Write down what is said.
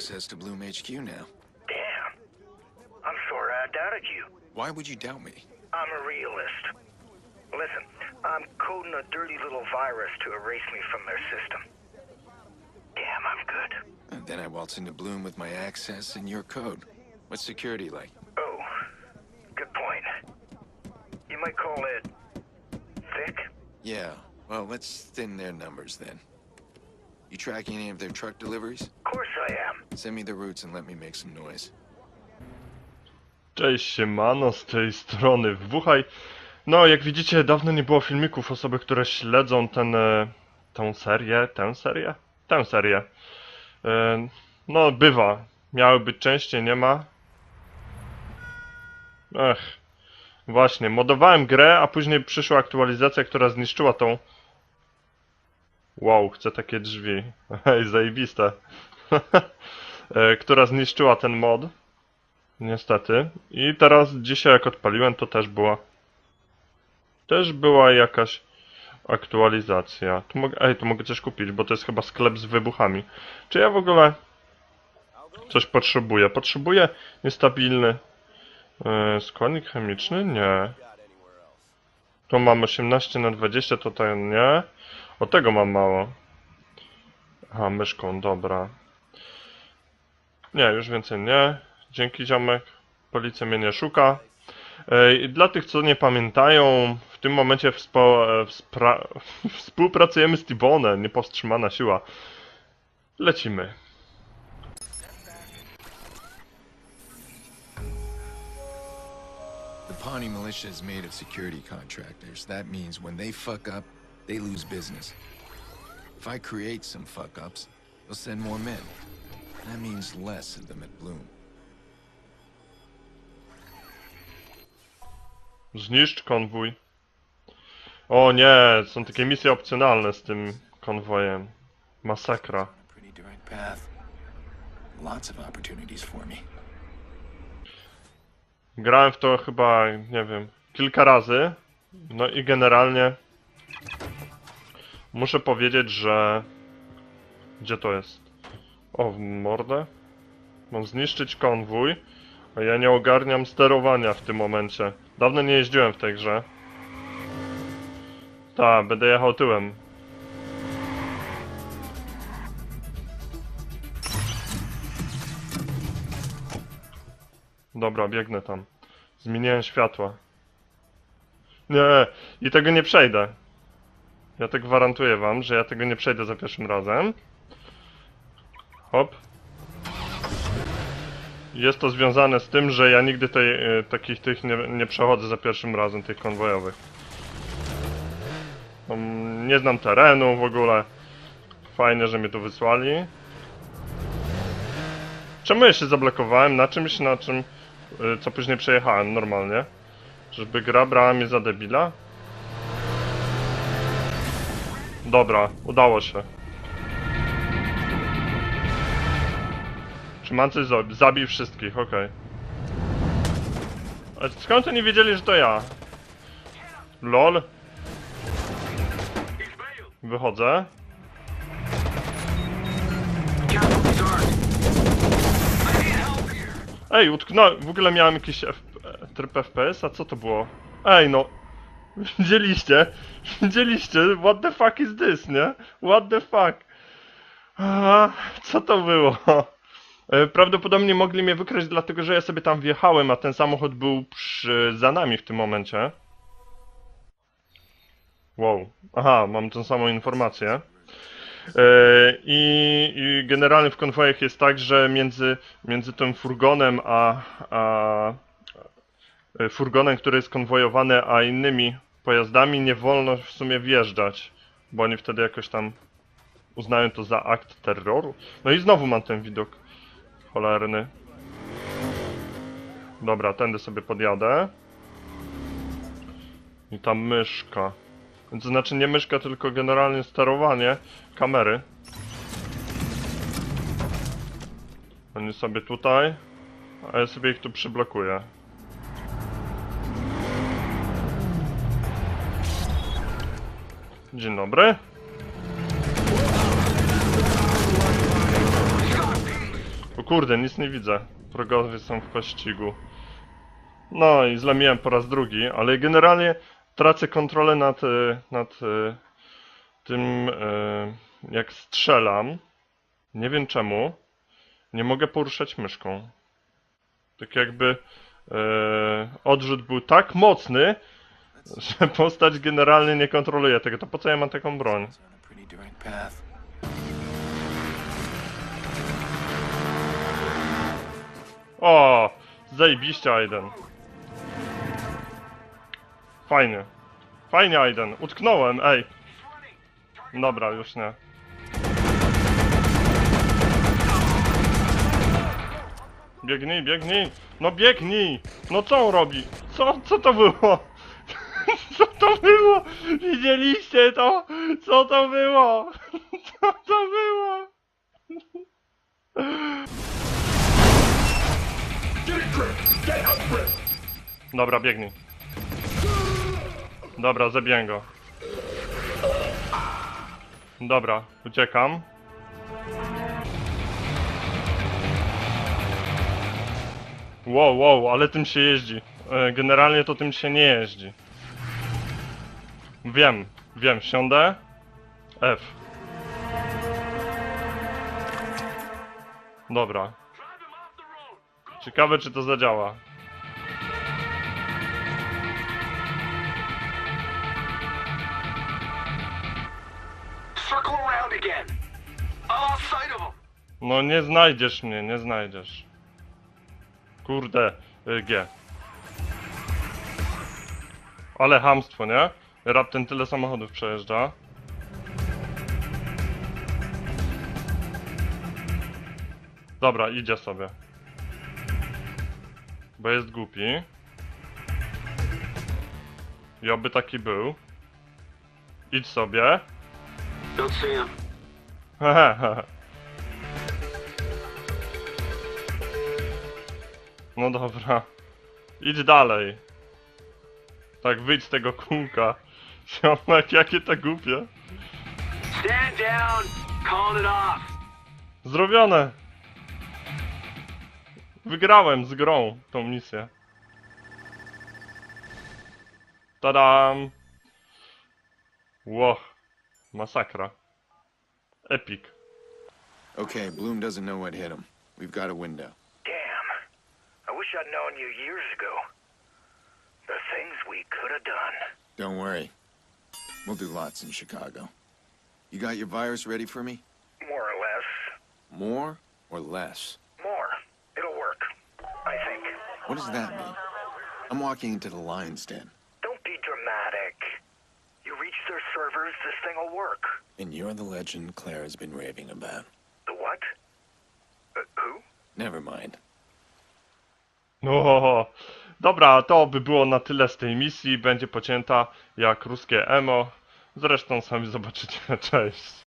access to Bloom HQ now. Damn. I'm sorry I doubted you. Why would you doubt me? I'm a realist. Listen, I'm coding a dirty little virus to erase me from their system. Damn, I'm good. And then I waltz into Bloom with my access and your code. What's security like? Oh, good point. You might call it thick. Yeah, well, let's thin their numbers then. You tracking any of their truck deliveries? Send me the routes and let me make some noise. Cześć, z tej strony Wuchaj. No, jak widzicie, dawno nie było filmików. Osoby, które śledzą ten, e, tą serię, tę serię? Tę serię. E, no, bywa. Miały być częściej, nie ma. Ech. Właśnie, modowałem grę, a później przyszła aktualizacja, która zniszczyła tą... Wow, chcę takie drzwi. Hej, zajebiste. E, która zniszczyła ten mod. Niestety. I teraz dzisiaj jak odpaliłem to też była też była jakaś aktualizacja. Tu mogę, ej, tu mogę coś kupić, bo to jest chyba sklep z wybuchami. Czy ja w ogóle coś potrzebuję? Potrzebuję niestabilny yy, składnik chemiczny? Nie. Tu mam 18 na 20, to to nie. O tego mam mało. Aha, myszką, dobra. Nie, już więcej nie. Dzięki ziomek. Policja mnie nie szuka. Ej, Dla tych, co nie pamiętają, w tym momencie wspo, e, wspra, współpracujemy z Tibonem, niepowstrzymana siła. Lecimy. The Pawnee militia is made of security contractors. That means when they fuck up, they lose business. If I create some fuck ups, they'll send more men. That means less of them at Bloom. Zniszcz konwój. O nie, są takie misje opcjonalne z tym konwojem. Masakra. Grałem w to chyba, nie wiem, kilka razy. No i generalnie muszę powiedzieć, że... Gdzie to jest? O, mordę? Mam zniszczyć konwój, a ja nie ogarniam sterowania w tym momencie. Dawno nie jeździłem w tej grze. Tak, będę jechał tyłem. Dobra, biegnę tam. Zmieniłem światła. Nie, i tego nie przejdę. Ja to gwarantuję wam, że ja tego nie przejdę za pierwszym razem. Hop. Jest to związane z tym, że ja nigdy tej, e, takich tych nie, nie przechodzę za pierwszym razem, tych konwojowych. Um, nie znam terenu w ogóle. Fajnie, że mnie tu wysłali. Czemu ja się zablokowałem na czymś, na czym, y, co później przejechałem normalnie? Żeby gra brała mnie za debila? Dobra, udało się. Coś zrobić? Zabij wszystkich, okej. A skąd oni wiedzieli, że to ja? LOL? Wychodzę. Ej, utknąłem. W ogóle miałem jakiś F... tryb FPS, a co to było? Ej, no. Widzieliście? Widzieliście? What the fuck is this, nie? What the fuck? Co to było? E, Prawdopodobnie mogli mnie wykraść, dlatego że ja sobie tam wjechałem, a ten samochód był przy... za nami w tym momencie. Wow. Aha, mam tą samą informację. E, I, I generalnie w konwojach jest tak, że między, między tym furgonem a, a e, furgonem, który jest konwojowany, a innymi pojazdami nie wolno w sumie wjeżdżać, bo oni wtedy jakoś tam uznają to za akt terroru. No i znowu mam ten widok cholerny. Dobra, tędy sobie podjadę. I tam myszka. To znaczy nie myszka, tylko generalnie sterowanie kamery. Oni sobie tutaj, a ja sobie ich tu przyblokuję. Dzień dobry. Kurde, nic nie widzę. Wrogowie są w pościgu. No i zlamiłem po raz drugi, ale generalnie tracę kontrolę nad, e, nad e, tym, e, jak strzelam. Nie wiem czemu. Nie mogę poruszać myszką. Tak jakby odrzut był tak mocny, że postać generalnie nie kontroluje tego. To po co ja mam taką broń? O, zajebiście Aiden. Fajnie. Fajnie Aiden. Utknąłem, ej. Dobra, już nie. Biegnij, biegnij. No biegnij. No co on robi? Co, co to było? Co to było? Widzieliście to? Co to było? Co to było? Dobra, biegnij. Dobra, zabiję go. Dobra, uciekam. Wow, wow, ale tym się jeździ. E, Generalnie to tym się nie jeździ. Wiem, wiem, siądę. F. Dobra. Ciekawe, czy to zadziała. No nie znajdziesz mnie, nie znajdziesz. Kurde, y, G. Ale hamstwo, nie? Raptem tyle samochodów przejeżdża. Dobra, idzie sobie. Bo jest głupi. I oby taki był. Idź sobie. Him. Hehehe. No dobra. Idź dalej. Tak, wyjdź z tego kółka. Ziomek, jakie to głupie. Stand down. Call it off. Zrobione! Wygrałem z grą tą misję. Tadam! Ło, masakra. Epic. Okay, Bloom doesn't know what hit him. We've got a window. Wish I'd known you years ago. The things we could have done. Don't worry. We'll do lots in Chicago. You got your virus ready for me? More or less. More or less? More. It'll work. I think. What does that mean? I'm walking into the lion's den, Don't be dramatic. You reach their servers, this thing will work. and you're the legend Claire has been raving about. The what? Uh, who? Never mind. No, dobra, to by było na tyle z tej misji. Będzie pocięta jak ruskie emo. Zresztą sami zobaczycie. Cześć.